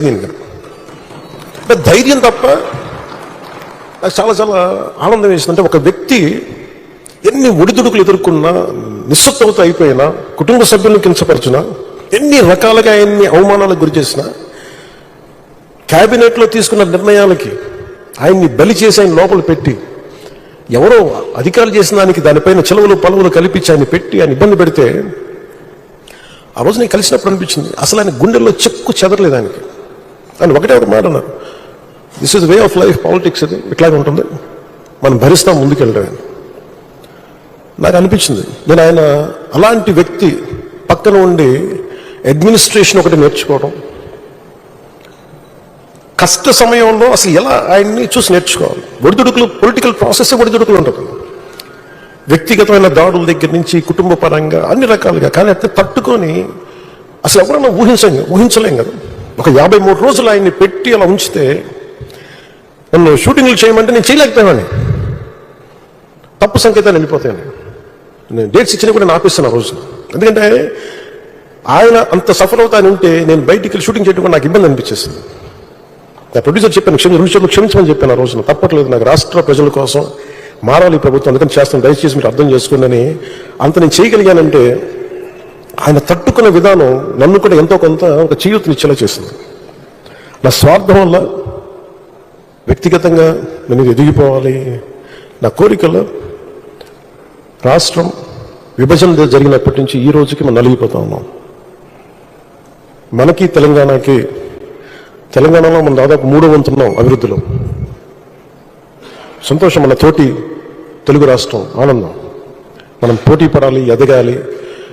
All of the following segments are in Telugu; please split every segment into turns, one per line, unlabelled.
దీనికి. అంటే ధైర్యం తప్ప నాకు చాలా చాలా ఆనందం వేసిందంటే ఒక వ్యక్తి ఎన్ని ఒడిదుడుకులు ఎదుర్కొన్నా నిస్సత్వత అయిపోయినా కుటుంబ సభ్యులను కించపరిచినా ఎన్ని రకాలుగా ఎన్ని అవమానాలకు గురి చేసినా క్యాబినెట్లో తీసుకున్న నిర్ణయాలకి ఆయన్ని బలి చేసి ఆయన లోపల పెట్టి ఎవరో అధికారులు చేసిన దానికి దానిపైన చెలవులు పలువులు కల్పించి ఆయన పెట్టి ఆయన ఇబ్బంది పెడితే ఆ రోజు నేను కలిసినప్పుడు అనిపించింది అసలు ఆయన గుండెల్లో చెక్కు చెదరలేదు ఆయనకి అని ఒకటే ఒక మాట అన్నారు this is way of life politics అది ఇట్లాగే ఉంటుంది. మనం భరిస్తాం ముందుకెళ్ళడం నాకు అనిపించింది. నేను ఆయన అలాంటి వ్యక్తి పక్కన ఉండి అడ్మినిస్ట్రేషన్ ఒకటి నేర్చుకోవడం కష్ట సమయంలో అసలు ఎలా ఆయన్ని చూసి నేర్చుకోవాలి? ఒడిదుడుకులు పొలిటికల్ ప్రాసెస్ ఒడిదుడుకులు ఉంటుంది వ్యక్తిగతమైన దాడుల దగ్గర నుంచి కుటుంబ పరంగా అన్ని రకాలుగా. కానీ అయితే తట్టుకొని అసలు ఎవరన్నా ఊహించలేం ఊహించలేం కదా. ఒక యాభై మూడు రోజులు ఆయన్ని పెట్టి అలా ఉంచితే నన్ను షూటింగ్లు చేయమంటే నేను చేయలేకపోయాను తప్పు సంకేతాలు వెళ్ళిపోతాయని. నేను డేట్స్ ఇచ్చినా కూడా నేను ఆపిస్తాను ఆ రోజు ఎందుకంటే ఆయన అంత సఫర్ అవుతాని ఉంటే నేను బయటికి వెళ్ళి షూటింగ్ చేయడం కూడా నాకు ఇబ్బంది అనిపించేస్తుంది నా ప్రొడ్యూసర్ చెప్పాను క్షమించు క్షమించమని చెప్పాను ఆ రోజున. తప్పట్లేదు నాకు రాష్ట్ర ప్రజల కోసం మారాలి ప్రభుత్వం. అందుకని చేస్తాను. దయచేసి మీరు అర్థం చేసుకోండి అంత నేను చేయగలిగానంటే ఆయన తట్టుకున్న విధానం నన్ను కూడా ఎంతో కొంత ఒక చేయూతనిచ్చేలా చేసింది. నా స్వార్థం వల్ల వ్యక్తిగతంగా నేను ఎదిగిపోవాలి. నా కోరికలో రాష్ట్రం విభజన జరిగినప్పటి నుంచి ఈ రోజుకి మనం నలిగిపోతా ఉన్నాం. మనకి తెలంగాణకి తెలంగాణలో మనం దాదాపు మూడో వంతున్నాం అభివృద్ధిలో. సంతోషం మన తోటి తెలుగు రాష్ట్రం ఆనందం. మనం పోటీ పడాలి ఎదగాలి.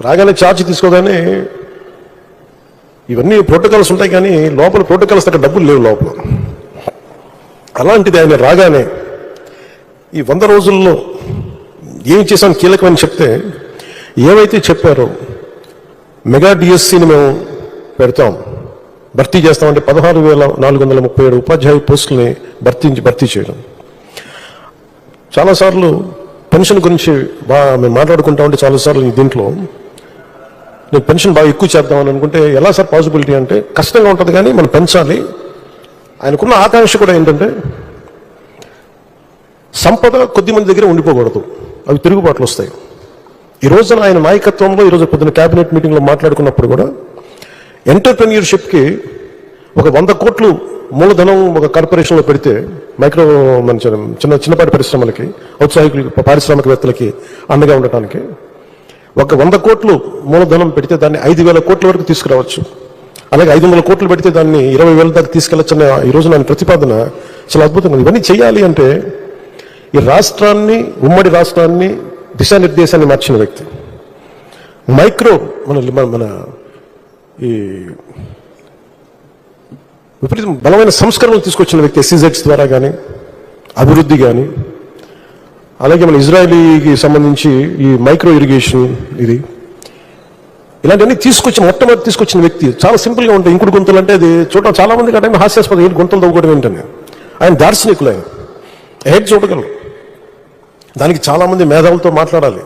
రాగానే ఛార్జ్ తీసుకోగానే ఇవన్నీ ప్రోటోకాల్స్ ఉంటాయి కానీ లోపల ప్రోటోకాల్స్ దగ్గర డబ్బులు లేవు లోపల. అలాంటిది ఆయన రాగానే ఈ వంద రోజుల్లో ఏం చేశాం కీలకమని చెప్తే ఏవైతే చెప్పారో మెగా డిఎస్సిని మేము పెడతాం భర్తీ చేస్తామంటే పదహారు వేల నాలుగు వందల ముప్పై ఏడు ఉపాధ్యాయ పోస్టుల్ని భర్తీ భర్తీ చేయడం. చాలాసార్లు పెన్షన్ గురించి బాగా మేము మాట్లాడుకుంటా ఉంటే చాలాసార్లు దీంట్లో నేను పెన్షన్ బాగా ఎక్కువ చేద్దామని అనుకుంటే ఎలా సార్ పాసిబిలిటీ అంటే కష్టంగా ఉంటుంది కానీ మనం పెంచాలి. ఆయనకున్న ఆకాంక్ష కూడా ఏంటంటే సంపద కొద్ది మంది దగ్గర ఉండిపోకూడదు. అవి తిరుగుబాట్లు వస్తాయి. ఈ రోజున ఆయన నాయకత్వంలో ఈరోజు పొద్దున క్యాబినెట్ మీటింగ్లో మాట్లాడుకున్నప్పుడు కూడా ఎంటర్ప్రెన్యూర్షిప్కి ఒక వంద కోట్లు మూలధనం ఒక కార్పొరేషన్లో పెడితే మైక్రో మన చిన్న చిన్న చిన్నపాటి పరిశ్రమలకి ఔత్సాహికులకి పారిశ్రామికవేత్తలకి అండగా ఉండటానికి ఒక వంద కోట్లు మూలధనం పెడితే దాన్ని ఐదు వేల కోట్ల వరకు తీసుకురావచ్చు. అలాగే ఐదు వందల కోట్లు పెడితే దాన్ని ఇరవై వేల దాకా తీసుకెళ్ళొచ్చన్న ఈ నా ప్రతిపాదన చాలా అద్భుతంగా ఇవన్నీ చేయాలి అంటే ఈ రాష్ట్రాన్ని ఉమ్మడి రాష్ట్రాన్ని దిశానిర్దేశాన్ని మార్చిన వ్యక్తి. మైక్రో మన మన- మన ఈ విపరీతం బలమైన సంస్కరణలు తీసుకొచ్చిన వ్యక్తి ఎస్సీజెడ్స్ ద్వారా కానీ అభివృద్ధి కానీ అలాగే మన ఇజ్రాయలీకి సంబంధించి ఈ మైక్రో ఇరిగేషన్ ఇది. ఇలాంటివన్నీ తీసుకొచ్చి మొట్టమొదటి తీసుకొచ్చిన వ్యక్తి చాలా సింపుల్గా ఉంటాయి. ఇంకుడు గుంతలు అంటే అది చూడటం చాలా మందికి ఆ హాస్యాస్పదం ఏంటి? గుంతలు తవ్వుకోవడం ఏంటని. ఆయన దార్శనికులు ఆయన. హెడ్ చూడగలరు. దానికి చాలామంది మేధావులతో మాట్లాడాలి.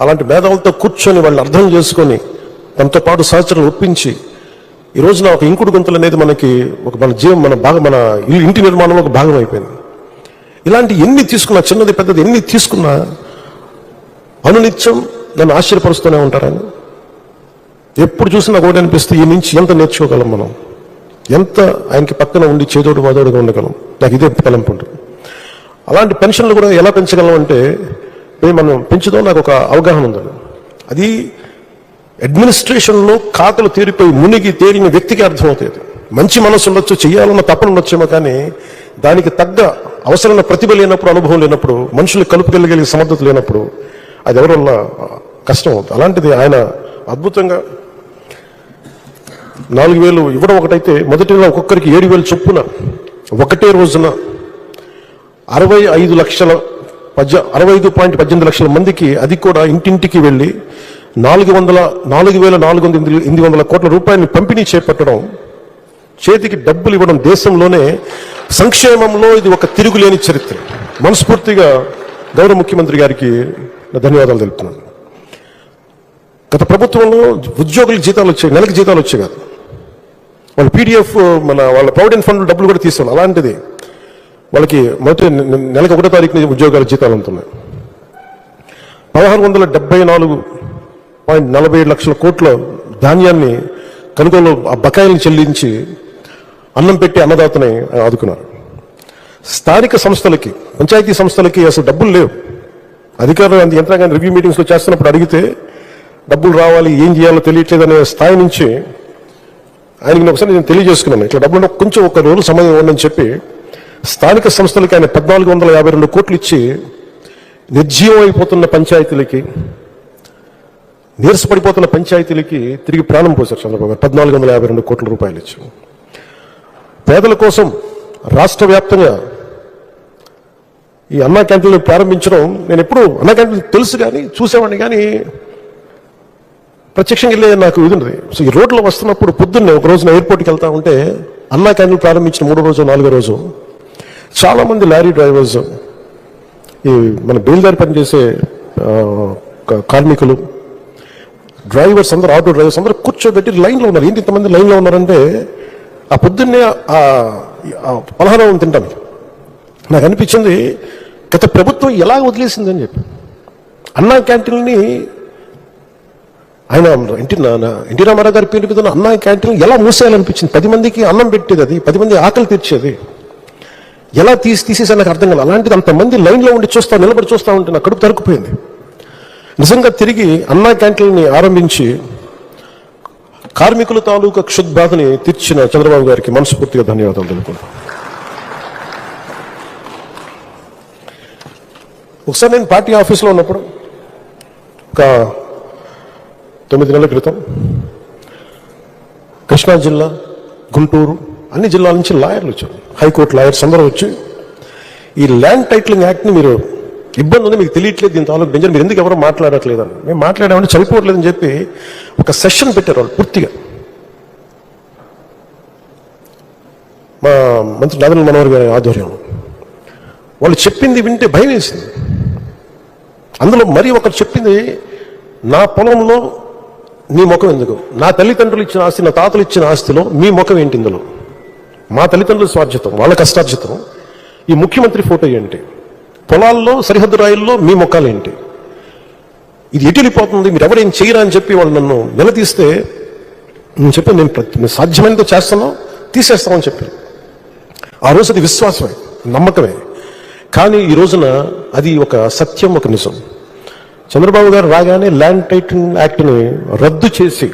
అలాంటి మేధావులతో కూర్చొని వాళ్ళు అర్థం చేసుకొని తనతో పాటు సహచరులు ఒప్పించి ఈ రోజున ఒక ఇంకుడు గుంతలు అనేది మనకి ఒక మన జీవం మన భాగం మన ఇంటి నిర్మాణంలో ఒక భాగం అయిపోయింది. ఇలాంటి ఎన్ని తీసుకున్నా చిన్నది పెద్దది ఎన్ని తీసుకున్నా అనునిత్యం నన్ను ఆశ్చర్యపరుస్తూనే ఉంటారని ఎప్పుడు చూసినా ఒకటి అనిపిస్తే ఈ నుంచి ఎంత నేర్చుకోగలం మనం? ఎంత ఆయనకి పక్కన ఉండి చేదోడు మాదోడుగా ఉండగలం? నాకు ఇదే తలంపు ఉంటుంది. అలాంటి పెన్షన్లు కూడా ఎలా పెంచగలం అంటే మనం పెంచుదాం నాకు ఒక అవగాహన ఉందండి అది అడ్మినిస్ట్రేషన్లో ఖాతలు తీరిపోయి మునిగి తేలిన వ్యక్తికి అర్థమవుతుంది. మంచి మనసు ఉండొచ్చు చేయాలన్న తపన ఉండొచ్చేమో కానీ దానికి తగ్గ అవసరమైన ప్రతిభ లేనప్పుడు అనుభవం లేనప్పుడు మనుషులు కలుపుకెళ్ళగలిగే సమర్థత లేనప్పుడు అది ఎవరి వల్ల కష్టం అవుతుంది? అలాంటిది ఆయన అద్భుతంగా నాలుగు వేలు ఇవ్వడం ఒకటైతే మొదటి నెల ఒక్కొక్కరికి ఏడు వేలు చొప్పున ఒకటే రోజున అరవై ఐదు లక్షల పద్య అరవై ఐదు పాయింట్ పద్దెనిమిది లక్షల మందికి అది కూడా ఇంటింటికి వెళ్ళి నాలుగు వందల నాలుగు వేల నాలుగు వందల ఎనిమిది- వందల కోట్ల రూపాయలు పంపిణీ చేపట్టడం చేతికి డబ్బులు ఇవ్వడం దేశంలోనే సంక్షేమంలో ఇది ఒక తిరుగులేని చరిత్ర. మనస్ఫూర్తిగా గౌరవ ముఖ్యమంత్రి గారికి ధన్యవాదాలు తెలుపుతున్నాను. గత ప్రభుత్వంలో ఉద్యోగులకు జీతాలు వచ్చాయి నెలకు జీతాలు వచ్చాయి కాదు. వాళ్ళ పీడిఎఫ్ మన వాళ్ళ ప్రావిడెంట్ ఫండ్ డబ్బులు కూడా తీసుకోవాలి అలాంటిది వాళ్ళకి మొదటి నెలకు ఒకటో తారీఖున ఉద్యోగాల జీతాలు అందుతున్నాయి పదహారు వందల డెబ్బై నాలుగు పాయింట్ నలభై ఏడు లక్షల కోట్ల ధాన్యాన్ని కనుగోలు ఆ బకాయిలను చెల్లించి అన్నం పెట్టి అన్నదాతని ఆదుకున్నారు. స్థానిక సంస్థలకి పంచాయతీ సంస్థలకి అసలు డబ్బులు లేవు. అధికారులు అంత యంత్రాంగాన్ని రివ్యూ మీటింగ్స్లో చేస్తున్నప్పుడు అడిగితే డబ్బులు రావాలి ఏం చేయాలో తెలియట్లేదనే స్థాయి నుంచి ఆయనకి నేను ఒకసారి నేను తెలియజేసుకున్నాను. ఇట్లా డబ్బులు కొంచెం ఒక రోజు సమయం ఉందని చెప్పి స్థానిక సంస్థలకి ఆయన పద్నాలుగు వందల యాభై రెండు కోట్లు ఇచ్చి నిర్జీవం అయిపోతున్న పంచాయతీలకి నీరసపడిపోతున్న పంచాయతీలకి తిరిగి ప్రాణం పోశారు చంద్రబాబు గారు. పద్నాలుగు వందల యాభై రెండు కోట్ల రూపాయలు ఇచ్చి పేదల కోసం రాష్ట్ర వ్యాప్తంగా ఈ అన్నా క్యాంటీన్లు ప్రారంభించడం నేను ఎప్పుడు అన్నా క్యాంటీన్ తెలుసు కానీ చూసేవాడిని కానీ ప్రత్యక్షంగా వెళ్ళే నాకు ఇది ఉంది సో ఈ రోడ్లో వస్తున్నప్పుడు పొద్దున్నే ఒక రోజున ఎయిర్పోర్ట్కి వెళ్తా ఉంటే అన్నా క్యాంటీన్ ప్రారంభించిన మూడో రోజు నాలుగో రోజు చాలామంది లారీ డ్రైవర్స్ ఈ మన బయలుదేరి పనిచేసే కార్మికులు డ్రైవర్స్ అందరూ ఆటో డ్రైవర్స్ అందరూ కూర్చోబెట్టి లైన్లో ఉన్నారు. ఏంటి ఇంతమంది లైన్లో ఉన్నారంటే ఆ పొద్దున్నే ఆ పలహారం తింటాం నాకు అనిపించింది గత ప్రభుత్వం ఎలా వదిలేసిందని చెప్పి. అన్నా క్యాంటీన్ని ఆయన ఎన్టీ నా- ఎన్టీ రామారావు గారి పేరు మీద అన్నా క్యాంటీన్ ఎలా మూసేయాలనిపించింది? పది మందికి అన్నం పెట్టేది అది పది మంది ఆకలి తీర్చేది. ఎలా తీసి తీసేసా నాకు అర్థం కాదు అలాంటిది అంతమంది లైన్లో ఉండి చూస్తా నిలబడి చూస్తా ఉంటే నా కడుపు తరుకుపోయింది నిజంగా తిరిగి అన్నా క్యాంటీన్ని ఆరంభించి కార్మికుల తాలూకా క్షుద్బాధని తీర్చిన చంద్రబాబు గారికి మనస్ఫూర్తిగా ధన్యవాదాలు తెలుపుకుంటాను ఒకసారి నేను పార్టీ ఆఫీస్లో ఉన్నప్పుడు ఒక తొమ్మిది నెలల క్రితం కృష్ణా జిల్లా గుంటూరు అన్ని జిల్లాల నుంచి లాయర్లు వచ్చారు. హైకోర్టు లాయర్స్ అందరూ వచ్చి ఈ ల్యాండ్ టైటిలింగ్ యాక్ట్ని మీరు ఇబ్బంది ఉంది మీకు తెలియట్లేదు దీని తాలూకు డేంజర్ మీరు ఎందుకు ఎవరు మాట్లాడట్లేదు అని. మేము మాట్లాడామని చనిపోవట్లేదని చెప్పి ఒక సెషన్ పెట్టారు వాళ్ళు పూర్తిగా. మా మంత్రి నాదన్ మనోహర్ గారి ఆధ్వర్యంలో. వాళ్ళు చెప్పింది వింటే భయం వేసింది. అందులో మరీ ఒకరు చెప్పింది నా పొలంలో నీ ముఖం ఎందుకు? నా తల్లిదండ్రులు ఇచ్చిన ఆస్తి నా తాతలు ఇచ్చిన ఆస్తిలో మీ ముఖం ఏంటి ఇందులో? మా తల్లిదండ్రుల స్వార్జితం వాళ్ళ కష్టార్జితం. ఈ ముఖ్యమంత్రి ఫోటో ఏంటి? పొలాల్లో సరిహద్దు రాయల్లో మీ ముఖాలు ఏంటి ఇది ఎటులిపోతుంది మీరు ఎవరేం చేయరా అని చెప్పి వాళ్ళు నన్ను నిలదీస్తే నేను చెప్పాను నేను ప్రతి- నేను చేస్తాను తీసేస్తామని చెప్పాను ఆ రోజు అది విశ్వాసమే నమ్మకమే. కానీ ఈ రోజున అది ఒక సత్యం ఒక నిజం. చంద్రబాబు గారు రాగానే ల్యాండ్ టైటిల్ యాక్ట్ని రద్దు చేసి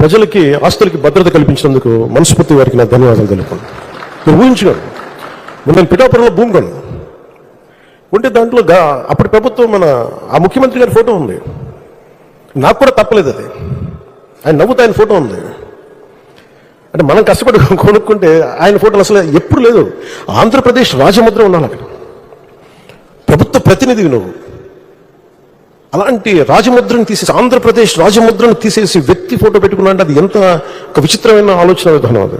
ప్రజలకి ఆస్తులకి భద్రత కల్పించినందుకు మనస్ఫూర్తి వారికి నా ధన్యవాదాలు తెలుపు మీరు ఊహించుకోండి. నేను పిఠాపురంలో భూమి కొన్నాను ఉంటే దాంట్లో అప్పటి ప్రభుత్వం మన ఆ ముఖ్యమంత్రి గారి ఫోటో ఉంది. నాకు కూడా తప్పలేదు అది. ఆయన నవ్వుతూ ఆయన ఫోటో ఉంది. అంటే మనం కష్టపడి కొనుక్కుంటే ఆయన ఫోటోలు అసలు ఎప్పుడు లేదు. ఆంధ్రప్రదేశ్ రాజముద్ర ఉన్నాను అక్కడ. ప్రభుత్వ ప్రతినిధివి నువ్వు. అలాంటి రాజముద్రను తీసేసి ఆంధ్రప్రదేశ్ రాజముద్రను తీసేసి వ్యక్తి ఫోటో పెట్టుకున్నా అంటే అది ఎంత ఒక విచిత్రమైన ఆలోచన విధానం అది.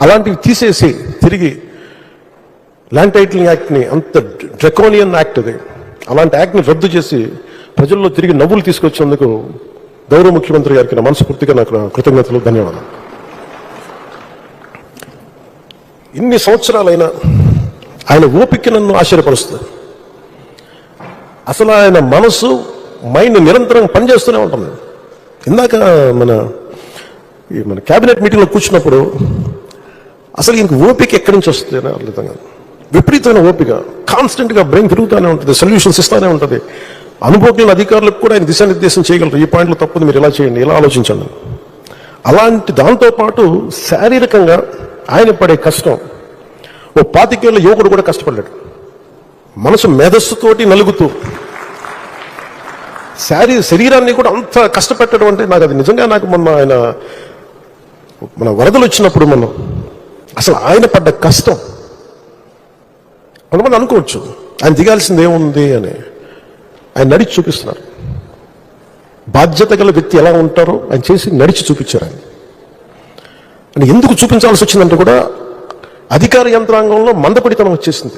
అలాంటివి తీసేసి తిరిగి ల్యాండ్ టైటిలింగ్ యాక్ట్ని అంత డ్రెకోనియన్ యాక్ట్ అది. అలాంటి యాక్ట్ని రద్దు చేసి ప్రజల్లో తిరిగి నవ్వులు తీసుకొచ్చేందుకు గౌరవ ముఖ్యమంత్రి గారికి నా మనస్ఫూర్తిగా నాకు కృతజ్ఞతలు ధన్యవాదాలు. ఇన్ని సంవత్సరాలైనా ఆయన ఓపిక నన్ను ఆశ్చర్యపరుస్తుంది. అసలు ఆయన మనసు మైండ్ నిరంతరం పనిచేస్తూనే ఉంటుంది. ఇందాక మన ఈ మన క్యాబినెట్ మీటింగ్లో కూర్చున్నప్పుడు అసలు ఇంక ఓపిక ఎక్కడి నుంచి వస్తుంది అని అర్థం కాదు. విపరీతమైన ఓపిక. కాన్స్టెంట్గా బ్రెయిన్ తిరుగుతూనే ఉంటుంది సొల్యూషన్స్ ఇస్తానే ఉంటుంది. అనుభవజ్ఞుల అధికారులకు కూడా ఆయన దిశానిర్దేశం చేయగలరు. ఈ పాయింట్లో తప్పుంది మీరు ఇలా చేయండి? ఇలా ఆలోచించండి? అలాంటి దాంతో పాటు శారీరకంగా ఆయన పడే కష్టం. ఓ పాతికేళ్ళ యువకుడు కూడా కష్టపడ్డాడు. మనసు మేధస్సుతోటి నలుగుతూ. శారీ శరీరాన్ని కూడా అంత కష్టపెట్టడం అంటే నాకు అది నిజంగా నాకు మొన్న ఆయన మన వరదలు వచ్చినప్పుడు మనం అసలు ఆయన పడ్డ కష్టం. కొంతమంది అనుకోవచ్చు ఆయన దిగాల్సింది ఏముంది అని. ఆయన నడిచి చూపిస్తున్నారు. బాధ్యత గల వ్యక్తి ఎలా ఉంటారో ఆయన చేసి నడిచి చూపించారు ఆయన. అని ఎందుకు చూపించాల్సి వచ్చిందంటే కూడా అధికార యంత్రాంగంలో మందపడితనం వచ్చేసింది.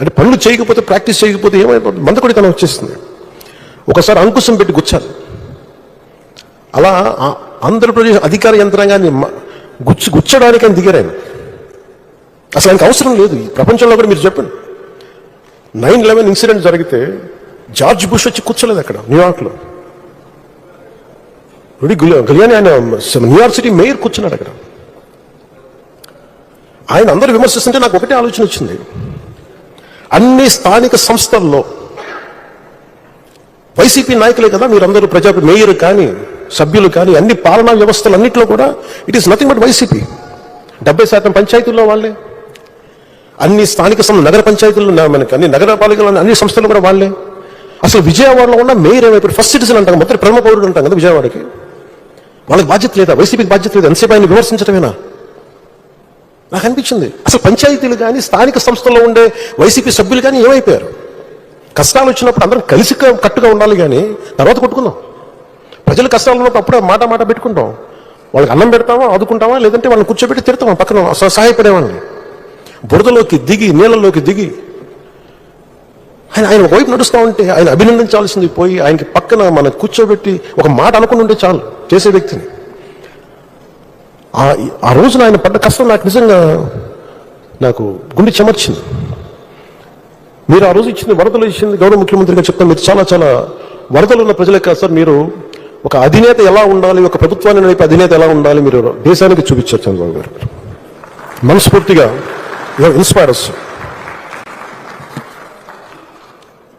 అంటే పనులు చేయకపోతే ప్రాక్టీస్ చేయకపోతే ఏమైపోతుంది? మందపడితనం వచ్చేసింది. ఒకసారి అంకుశం పెట్టి గుచ్చాలి అలా ఆంధ్రప్రదేశ్ అధికార యంత్రాంగాన్ని గుచ్చు గుచ్చడానికి ఆయన దిగారు ఆయన. అసలు ఆయనకు అవసరం లేదు. ఈ ప్రపంచంలో కూడా మీరు చెప్పండి. నైన్ లెవెన్ ఇన్సిడెంట్ జరిగితే జార్జ్ బుష్ వచ్చి కూర్చోలేదు అక్కడ న్యూయార్క్లో రుడి గలియాని ఆయన న్యూయార్క్ సిటీ మేయర్ కూర్చున్నాడు అక్కడ. ఆయన అందరూ విమర్శిస్తుంటే నాకు ఒకటే ఆలోచన వచ్చింది. అన్ని స్థానిక సంస్థల్లో వైసీపీ నాయకులే కదా మీరందరూ ప్రజా మేయర్ కానీ సభ్యులు కానీ అన్ని పాలనా వ్యవస్థలు అన్నింటిలో కూడా it is nothing but YCP. డెబ్బై శాతం పంచాయతీల్లో వాళ్ళే. అన్ని స్థానిక సం- నగర పంచాయతీలు మనకి అన్ని నగరపాలికలు అన్ని సంస్థలు కూడా వాళ్ళే. అసలు విజయవాడలో ఉన్న మేయర్ ఏమైపోయారు ఫస్ట్ సిటిజన్ అంటాం మొదటి ప్రథమ పౌరుడు అంటాం కదా విజయవాడకి. వాళ్ళకి బాధ్యత లేదా? వైసీపీకి బాధ్యత లేదా? ఎంతసేపు ఆయన విమర్శించడమేనా నాకు అనిపించింది. అసలు పంచాయతీలు కానీ స్థానిక సంస్థల్లో ఉండే వైసీపీ సభ్యులు కానీ ఏమైపోయారు? కష్టాలు వచ్చినప్పుడు అందరం కలిసి కట్టుగా ఉండాలి కానీ తర్వాత కొట్టుకుందాం. ప్రజలు కష్టాలు ఉన్నప్పుడు అప్పుడే మాట మాట పెట్టుకుంటాం. వాళ్ళకి అన్నం పెడతామా ఆదుకుంటామా లేదంటే వాళ్ళని కూర్చోబెట్టి తిడతామా పక్కన సహాయపడేవాళ్ళని బురదలోకి దిగి నీళ్ళలోకి దిగి ఆయన ఆయన వైపు నడుస్తూ ఉంటే ఆయన అభినందించాల్సింది పోయి ఆయనకి పక్కన మనం కూర్చోబెట్టి ఒక మాట అనుకుని ఉంటే చాలు చేసే వ్యక్తిని. ఆ- రోజున ఆయన పడ్డ కష్టం నాకు నిజంగా నాకు గుండె చెమర్చింది. మీరు ఆ రోజు ఇచ్చింది వరదలు ఇచ్చింది గౌరవ ముఖ్యమంత్రిగా చెప్తాను మీరు చాలా చాలా వరదలు ఉన్న ప్రజలే కాదు సార్ మీరు ఒక అధినేత ఎలా ఉండాలి ఒక ప్రభుత్వాన్ని నడిపే అధినేత ఎలా ఉండాలి మీరు దేశానికి చూపించారు చంద్రబాబు గారు. మనస్ఫూర్తిగా ఇన్స్పైర్స్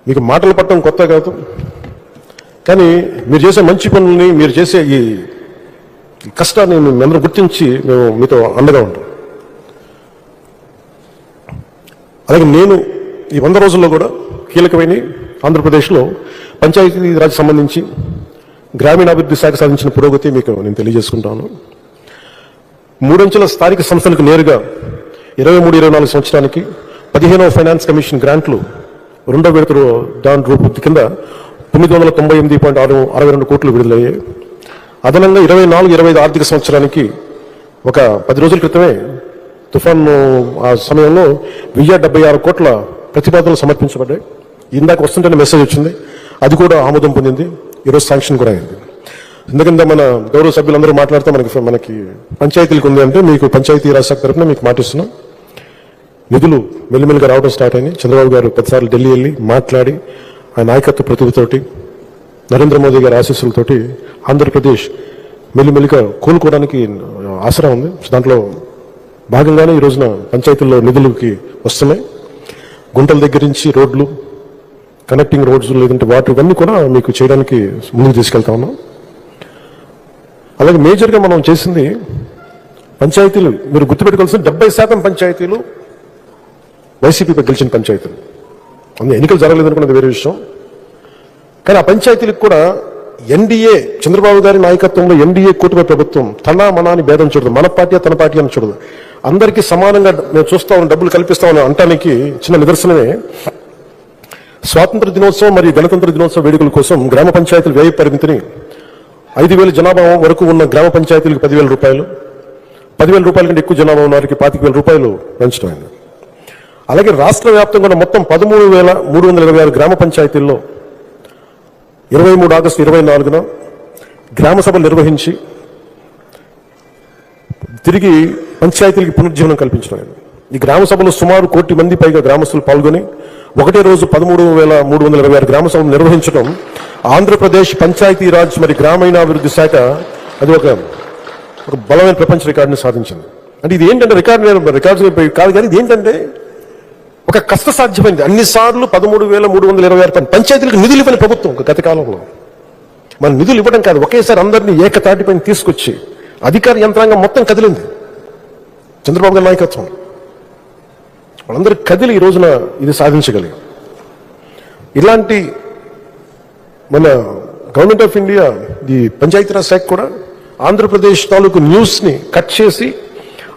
మీకు మాటలు పట్టడం కొత్త కాదు. కానీ మీరు చేసే మంచి పనుల్ని మీరు చేసే ఈ కష్టాన్ని మేము అందరూ గుర్తించి మేము మీతో అండగా ఉంటాం. అలాగే నేను ఈ వంద రోజుల్లో కూడా కీలకమైన ఆంధ్రప్రదేశ్లో పంచాయతీరాజ్ సంబంధించి గ్రామీణాభివృద్ధి శాఖ సాధించిన పురోగతి మీకు నేను తెలియజేసుకుంటాను. మూడంచెల స్థానిక సంస్థలకు నేరుగా ఇరవై మూడు ఇరవై నాలుగు సంవత్సరానికి పదిహేనవ ఫైనాన్స్ కమిషన్ గ్రాంట్లు రెండో విడత దాని రూపొంది కింద తొమ్మిది వందల తొంభై ఎనిమిది పాయింట్ ఆరు అరవై రెండు కోట్లు విడుదలయ్యాయి. అదనంగా ఇరవై నాలుగు ఇరవై ఐదు ఆర్థిక సంవత్సరానికి ఒక పది రోజుల క్రితమే తుఫాను ఆ సమయంలో వెయ్యి డెబ్బై ఆరు కోట్ల ప్రతిపాదనలు సమర్పించబడ్డాయి. ఇందాక వస్తుంటేనే మెసేజ్ వచ్చింది. అది కూడా ఆమోదం పొందింది. ఈరోజు శాంక్షన్ కూడా అయింది. ఎందుకంటే మన గౌరవ సభ్యులందరూ మాట్లాడితే మనకి మనకి పంచాయతీలకు ఉంది అంటే మీకు పంచాయతీ రాజ్ శాఖ తరఫున మీకు మాటిస్తున్నాం. నిధులు మెల్లిమెల్లిగా రావడం స్టార్ట్ అయినాయి చంద్రబాబు గారు పదిసార్లు ఢిల్లీ వెళ్ళి మాట్లాడి ఆ నాయకత్వ ప్రతిభతోటి నరేంద్ర మోదీ గారి ఆశీస్సులతోటి ఆంధ్రప్రదేశ్ మెల్లిమెల్లిగా కోలుకోవడానికి ఆసరా ఉంది. దాంట్లో భాగంగానే ఈ రోజున పంచాయతీల్లో నిధులకి వస్తున్నాయి. గుంటల దగ్గర నుంచి రోడ్లు కనెక్టింగ్ రోడ్స్ లేదంటే వాటర్ ఇవన్నీ కూడా మీకు చేయడానికి ముందుకు తీసుకెళ్తా ఉన్నాం. అలాగే మేజర్గా మనం చేసింది పంచాయతీలు మీరు గుర్తుపెట్టుకోవాల్సిన డెబ్బై శాతం పంచాయతీలు వైసీపీ గెలిచిన పంచాయతీలు అందులో ఎన్నికలు జరగలేదనుకున్నది వేరే విషయం. కానీ ఆ పంచాయతీలకు కూడా ఎన్డీఏ చంద్రబాబు గారి నాయకత్వంలో ఎన్డీఏ కూటమి ప్రభుత్వం తన మనాన్ని భేదం చూడదు. మన పార్టీ తన పార్టీ అని చూడదు. అందరికీ సమానంగా మేము చూస్తామని డబ్బులు కల్పిస్తామని అంటానికి చిన్న నిదర్శనమే. స్వాతంత్ర దినోత్సవం మరియు గణతంత్ర దినోత్సవ వేడుకల కోసం గ్రామ పంచాయతీల వ్యయ పరిమితిని ఐదు వేల జనాభా వరకు ఉన్న గ్రామ పంచాయతీలకు పదివేల రూపాయలు పదివేల రూపాయల కంటే ఎక్కువ జనాభా ఉన్న వారికి పాతిక వేల రూపాయలు పెంచడం అయింది అలాగే రాష్ట్ర వ్యాప్తంగా ఉన్న మొత్తం పదమూడు వేల మూడు వందల ఇరవై ఆరు గ్రామ పంచాయతీల్లో ఇరవై మూడు ఆగస్టు ఇరవై నాలుగున గ్రామ సభలు నిర్వహించి తిరిగి పంచాయతీలకి పునరుజ్జీవనం కల్పించడం ఈ గ్రామ సభలో సుమారు కోటి మంది పైగా గ్రామస్తులు పాల్గొని ఒకటే రోజు పదమూడు వేల మూడు వందల ఇరవై ఆరు గ్రామ సభలు నిర్వహించడం ఆంధ్రప్రదేశ్ పంచాయతీరాజ్ మరి గ్రామీణాభివృద్ధి శాఖ అది ఒక ఒక బలమైన ప్రపంచ రికార్డుని సాధించింది. అంటే ఇది ఏంటంటే రికార్డు రికార్డు కాదు కానీ ఇది ఏంటంటే ఒక కష్ట సాధ్యమైంది అన్నిసార్లు పదమూడు వేల మూడు వందల ఇరవై ఆరు పని పంచాయతీలకు నిధులు ఇవ్వని ప్రభుత్వం గత కాలంలో. మన నిధులు ఇవ్వడం కాదు ఒకేసారి అందరినీ ఏకతాటిపైన తీసుకొచ్చి అధికార యంత్రాంగం మొత్తం కదిలింది. చంద్రబాబు గారి నాయకత్వం. వాళ్ళందరూ కదిలి ఈ రోజున ఇది సాధించగలిగాం ఇలాంటి మన గవర్నమెంట్ ఆఫ్ ఇండియా ఈ పంచాయతీరాజ్ శాఖ కూడా ఆంధ్రప్రదేశ్ తాలూకు న్యూస్ని కట్ చేసి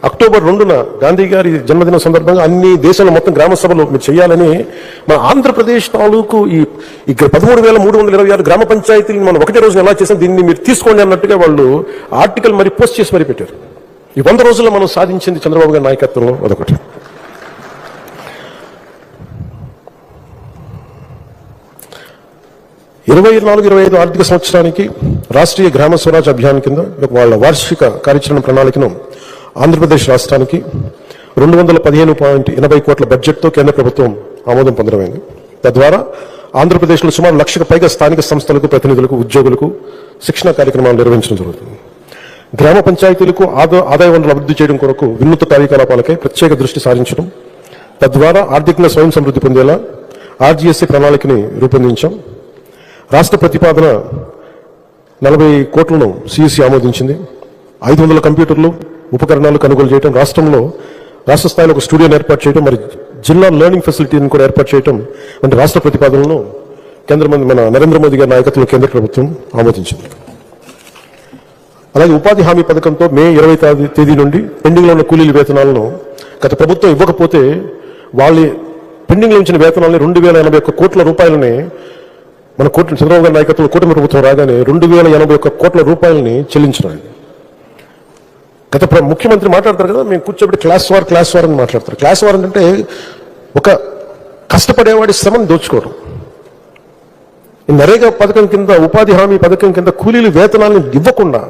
అక్టోబర్ రెండున గాంధీ గారి జన్మదిన సందర్భంగా అన్ని దేశాల మొత్తం గ్రామ సభలు మీరు చేయాలని మన ఆంధ్రప్రదేశ్ తాలూకు ఈ ఈ పదమూడు వేల మూడు వందల ఇరవై ఆరు గ్రామ పంచాయతీలను మనం ఒకటే రోజున ఎలా చేసాం? దీన్ని మీరు తీసుకోండి అన్నట్టుగా వాళ్ళు ఆర్టికల్ మరి పోస్ట్ చేసి మరి పెట్టారు. ఈ వంద రోజుల్లో మనం సాధించింది చంద్రబాబు గారి నాయకత్వంలో అదొకటి. ఇరవై నాలుగు ఇరవై ఐదు ఆర్థిక సంవత్సరానికి రాష్ట్రీయ గ్రామ స్వరాజ్ అభియాన్ కింద వాళ్ళ వార్షిక కార్యాచరణ ప్రణాళికను ఆంధ్రప్రదేశ్ రాష్ట్రానికి రెండు వందల పదిహేను పాయింట్ ఎనభై కోట్ల బడ్జెట్తో కేంద్ర ప్రభుత్వం ఆమోదం పొందడమైంది. తద్వారా ఆంధ్రప్రదేశ్లో సుమారు లక్షకు పైగా స్థానిక సంస్థలకు ప్రతినిధులకు ఉద్యోగులకు శిక్షణ కార్యక్రమాలు నిర్వహించడం జరుగుతుంది. గ్రామ పంచాయతీలకు ఆదాయ వనరులు అభివృద్ధి చేయడం కొరకు వినూత్న కార్యకలాపాలకై ప్రత్యేక దృష్టి సారించడం. తద్వారా ఆర్థికంగా స్వయం సమృద్ధి పొందేలా ఆర్జీఎస్సీ ప్రణాళికని రూపొందించాం. రాష్ట్ర ప్రతిపాదన నలభై కోట్లను సిఇసి ఆమోదించింది. ఐదు వందల కంప్యూటర్లు ఉపకరణాలు కొనుగోలు చేయడం రాష్ట్రంలో రాష్ట్ర స్థాయిలో ఒక స్టూడియోని ఏర్పాటు చేయడం మరి జిల్లా లెర్నింగ్ ఫెసిలిటీని కూడా ఏర్పాటు చేయడం వంటి రాష్ట్ర ప్రతిపాదనలను కేంద్ర మంది మన నరేంద్ర మోదీ గారి నాయకత్వంలో కేంద్ర ప్రభుత్వం ఆమోదించింది. అలాగే ఉపాధి హామీ పథకంతో మే ఇరవై తేదీ నుండి పెండింగ్లో ఉన్న కూలీల వేతనాలను గత ప్రభుత్వం ఇవ్వకపోతే వాళ్ళ పెండింగ్లో ఉంచిన వేతనాలని రెండు వేల ఎనభై ఒక్క కోట్ల రూపాయలని మన కోట్ల చంద్రబాబు గారి నాయకత్వంలో కూటమి ప్రభుత్వం రాగానే రెండు వేల ఎనభై ఒక్క కోట్ల రూపాయలని చెల్లించినాయి. గత ముఖ్యమంత్రి మాట్లాడతారు కదా మేము కూర్చోబెట్టి క్లాస్ వార్ క్లాస్ వార్ అని మాట్లాడతారు. క్లాస్ వార్ అంటే ఒక కష్టపడేవాడి శ్రమను దోచుకోవడం ఈ నరేగా పథకం కింద ఉపాధి హామీ పథకం కింద కూలీలు వేతనాలను ఇవ్వకుండా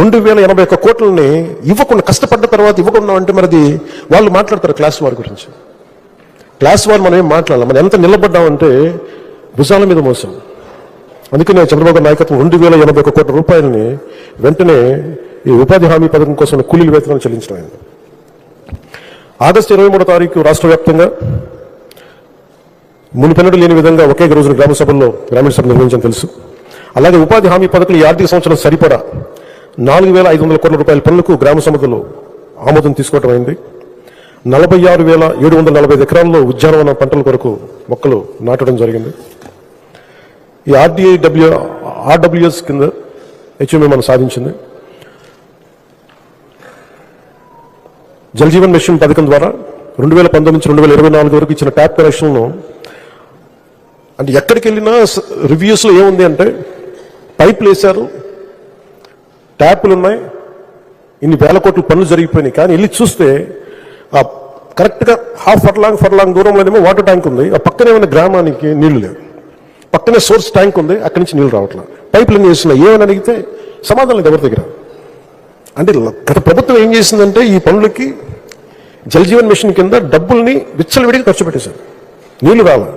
రెండు వేల ఎనభై ఒక్క కోట్లని ఇవ్వకుండా కష్టపడ్డ తర్వాత ఇవ్వకుండా అంటే మరిది వాళ్ళు మాట్లాడతారు క్లాస్ వార్ గురించి. క్లాస్ వార్ మనం ఏం మాట్లాడాలి. మనం ఎంత నిలబడ్డామంటే భుజాల మీద మోసం. అందుకనే చంద్రబాబు నాయకత్వం రెండు వేల ఎనభై ఒక్క కోట్ల రూపాయలని వెంటనే ఈ ఉపాధి హామీ పథకం కోసం కూలీల వేతనాలు చెల్లించడం ఆగస్టు ఇరవై మూడో తారీఖు రాష్ట్ర వ్యాప్తంగా మునిపెన్నడు లేని విధంగా ఒకే రోజున గ్రామ సభల్లో గ్రామీణ సభ నిర్వహించడం తెలుసు. అలాగే ఉపాధి హామీ పథకం ఈ ఆర్థిక సంవత్సరం సరిపడా నాలుగు వేల ఐదు వందల కోట్ల రూపాయల పనులకు గ్రామ సభలో ఆమోదం తీసుకోవడం అయింది. నలభై ఆరు వేల ఏడు వందల నలభై ఐదు ఎకరాల్లో ఉద్యానవన పంటల కొరకు మొక్కలు నాటడం జరిగింది. ఈ ఆర్డీఐ డబ్ల్యూ ఆర్డబ్ల్యూఎస్ కింద హెచ్ఎంఏ మనం సాధించింది. జలజీవన్ మిషన్ పథకం ద్వారా రెండు వేల పంతొమ్మిది నుంచి రెండు వేల ఇరవై నాలుగు వరకు ఇచ్చిన ట్యాప్ కనెక్షన్ను అంటే ఎక్కడికి వెళ్ళినా రివ్యూస్లో ఏముంది అంటే పైపులు వేశారు ట్యాపులు ఉన్నాయి ఇన్ని వేల కోట్ల పనులు జరిగిపోయినాయి. కానీ వెళ్ళి చూస్తే ఆ కరెక్ట్గా half furlong furlong దూరంలోనేమో వాటర్ ట్యాంక్ ఉంది. ఆ పక్కనే ఉన్న గ్రామానికి నీళ్ళు లేవు. పక్కనే సోర్స్ ట్యాంక్ ఉంది. అక్కడి నుంచి నీళ్ళు రావట్లేదు పైపులు ఏం చేస్తున్నాయి ఏమని అడిగితే సమాధానం లేదు ఎవరి దగ్గర. అంటే గత ప్రభుత్వం ఏం చేసిందంటే ఈ పనులకి జలజీవన్ మిషన్ కింద డబ్బుల్ని విచ్చలవిడిగా ఖర్చు పెట్టేశారు. నీళ్ళు రావాలి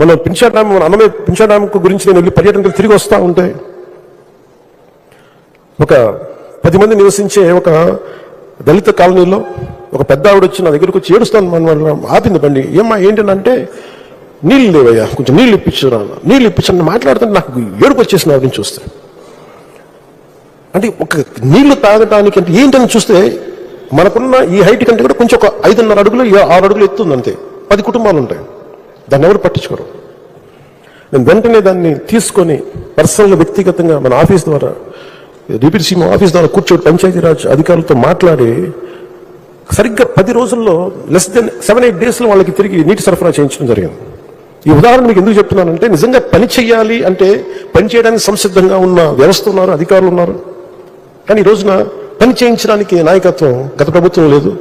మనం పింఛా డ్యామ్ మన అన్నమే పింఛా డ్యామ్ గురించి నేను వెళ్ళి పర్యటనకు తిరిగి వస్తూ ఉంటే ఒక పది మంది నివసించే ఒక దళిత కాలనీలో ఒక పెద్ద ఆవిడ వచ్చి నా దగ్గరకు వచ్చి ఏడుస్తాను మన ఆపింది బండి. ఏమ్మా ఏంటంటే నీళ్ళు లేవయ్యా కొంచెం నీళ్ళు ఇప్పించరా నీళ్ళు ఇప్పించండి మాట్లాడుతుంటే నాకు ఏడుపు వచ్చేసిన చూస్తే. అంటే ఒక నీళ్ళు తాగడానికి అంటే ఏంటని చూస్తే మనకున్న ఈ హైట్ కంటే కూడా కొంచెం ఒక ఐదున్నర అడుగులు ఆరు అడుగులు ఎత్తుంది అంతే పది కుటుంబాలు ఉంటాయి. దాన్ని ఎవరు పట్టించుకోరు. నేను వెంటనే దాన్ని తీసుకొని పర్సనల్గా వ్యక్తిగతంగా మన ఆఫీస్ ద్వారా డిప్యూటీ ఆఫీస్ ద్వారా కూర్చోటి పంచాయతీరాజ్ అధికారులతో మాట్లాడి సరిగ్గా పది రోజుల్లో లెస్ దెన్ సెవెన్ ఎయిట్ డేస్లో వాళ్ళకి తిరిగి నీటి సరఫరా చేయించడం జరిగింది. ఈ ఉదాహరణ మీకు ఎందుకు చెప్తున్నానంటే నిజంగా పని చేయాలి అంటే పని చేయడానికి సంసిద్ధంగా ఉన్న వ్యవస్థ ఉన్నారు అధికారులు ఉన్నారు. కానీ ఈ రోజున పని చేయించడానికి నాయకత్వం గత ప్రభుత్వం లేదు.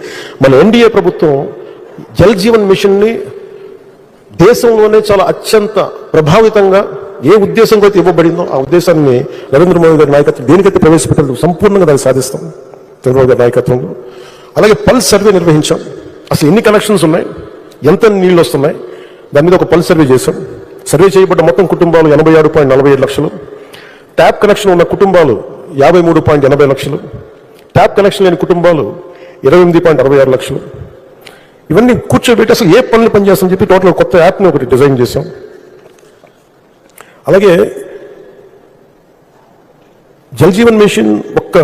మన ఎన్డీఏ ప్రభుత్వం జల్ జీవన్ మిషన్ని దేశంలోనే చాలా అత్యంత ప్రభావితంగా ఏ ఉద్దేశంతో అయితే ఇవ్వబడిందో ఆ ఉద్దేశాన్ని నరేంద్ర మోదీ గారి నాయకత్వం దేనికైతే ప్రవేశపెట్టారు సంపూర్ణంగా దాన్ని సాధిస్తాం చంద్రబాబు గారి నాయకత్వంలో. అలాగే పల్స్ సర్వే నిర్వహించాం. అసలు ఎన్ని కనెక్షన్స్ ఉన్నాయి? ఎంత నీళ్ళు వస్తున్నాయి? దాని మీద ఒక పల్స్ సర్వే చేశాం. సర్వే చేయబడ్డ మొత్తం కుటుంబాలు ఎనభై ఆరు పాయింట్ నలభై ఏడు లక్షలు. ట్యాప్ కనెక్షన్ ఉన్న కుటుంబాలు యాభై మూడు పాయింట్ ఎనభై లక్షలు. ట్యాప్ కనెక్షన్ లేని కుటుంబాలు ఇరవై ఎనిమిది పాయింట్ అరవై ఆరు లక్షలు. ఇవన్నీ కూర్చోబెట్టి అసలు ఏ పనులు పనిచేస్తామని చెప్పి టోటల్ కొత్త యాప్ని ఒకటి డిజైన్ చేశాం. అలాగే జలజీవన్ మిషన్ ఒక్క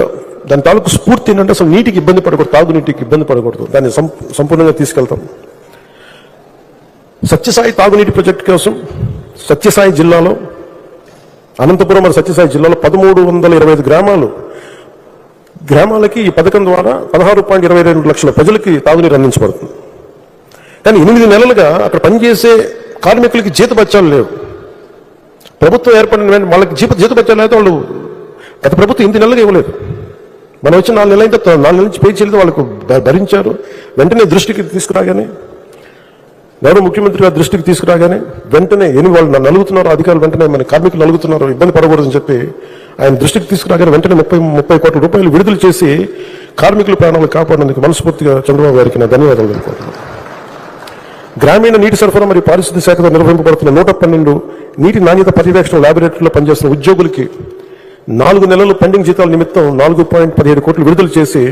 దాని తాలూకు స్ఫూర్తి ఏంటంటే అసలు నీటికి ఇబ్బంది పడకూడదు తాగునీటికి ఇబ్బంది పడకూడదు. దాన్ని సంపూర్ణంగా తీసుకెళ్తాం. సత్యసాయి తాగునీటి ప్రాజెక్ట్ కోసం సత్యసాయి జిల్లాలో అనంతపురం మరి సత్యసాయి జిల్లాలో పదమూడు వందల ఇరవై ఐదు గ్రామాలు. గ్రామాలకి ఈ పథకం ద్వారా పదహారు పాయింట్ ఇరవై రెండు లక్షల ప్రజలకి తాగునీరు అందించబడుతుంది. కానీ ఎనిమిది నెలలుగా అక్కడ పనిచేసే కార్మికులకి జీతబత్యాలు లేవు. ప్రభుత్వం ఏర్పడిన వెంటనే వాళ్ళకి జీత జీతబత్యాలు అయితే వాళ్ళు గత ప్రభుత్వం ఎనిమిది నెలలుగా ఇవ్వలేదు. మనం వచ్చిన నాలుగు నెలల అయితే నాలుగు నెలల నుంచి పే చేయలేదు వాళ్ళకు భరించారు వెంటనే దృష్టికి తీసుకురాగానే గౌరవ ముఖ్యమంత్రి గారి దృష్టికి తీసుకురాగానే వెంటనే ఎన్ని వాళ్ళు నన్ను నలుగుతున్నారు అధికారులు వెంటనే మన కార్మికులు నలుగుతున్నారు ఇబ్బంది పడకూడదని చెప్పి ఆయన దృష్టికి తీసుకురాగానే వెంటనే ముప్పై ముప్పై కోట్ల రూపాయలు విడుదల చేసి కార్మికుల ప్రాణాలు కాపాడేందుకు మనస్ఫూర్తిగా చంద్రబాబు గారికి నా ధన్యవాదాలు తెలుపుకుంటున్నాను. గ్రామీణ నీటి సరఫరా మరియు పారిశుద్ధ్య శాఖతో నిర్వహింపబడుతున్న నూట పన్నెండు నీటి నాణ్యత పర్యవేక్షణ ల్యాబొరేటరీలో పనిచేస్తున్న ఉద్యోగులకి నాలుగు నెలలు పెండింగ్ జీతాల నిమిత్తం నాలుగు పాయింట్ పదిహేడు కోట్లు విడుదల చేసి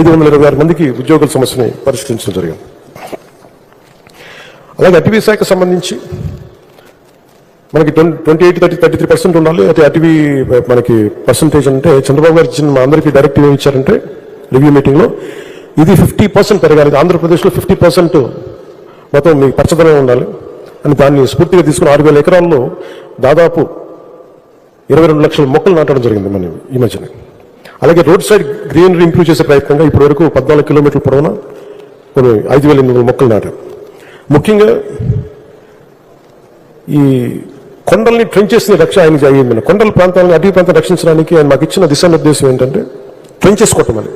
ఐదు వందల ఇరవై ఆరు మందికి ఉద్యోగుల సమస్యని పరిష్కరించడం జరిగింది. అలాగే అటవీ శాఖ సంబంధించి మనకి twenty eight thirty thirty three percent ఉండాలి. అయితే అటవీ మనకి పర్సంటేజ్ అంటే చంద్రబాబు గారు ఇచ్చిన మా అందరికీ డైరెక్టివ్ ఏమి ఇచ్చారంటే రివ్యూ మీటింగ్లో ఇది ఫిఫ్టీ పర్సెంట్ పెరగాలి. ఆంధ్రప్రదేశ్లో ఫిఫ్టీ పర్సెంట్ మొత్తం మీకు పచ్చదనం ఉండాలి. అని దాన్ని స్ఫూర్తిగా తీసుకుని ఆరు వేల ఎకరాల్లో దాదాపు ఇరవై రెండు లక్షల మొక్కలు నాటడం జరిగింది మనం ఈ మధ్యన. అలాగే రోడ్ సైడ్ గ్రీనరీ ఇంప్రూవ్ చేసే ప్రయత్నంగా ఇప్పటివరకు పద్నాలుగు కిలోమీటర్ల పొడవున కొన్ని ఐదు వేల ఎనిమిది మొక్కలు నాటారు. ముఖ్యంగా ఈ కొండల్ని ట్రెంచెస్ని రక్ష ఆయన అయ్యింది. కొండల ప్రాంతాలను అటవీ ప్రాంతాన్ని రక్షించడానికి ఆయన మాకు ఇచ్చిన దిశానిర్దేశం ఏంటంటే ట్రెంచెస్ కొట్టమని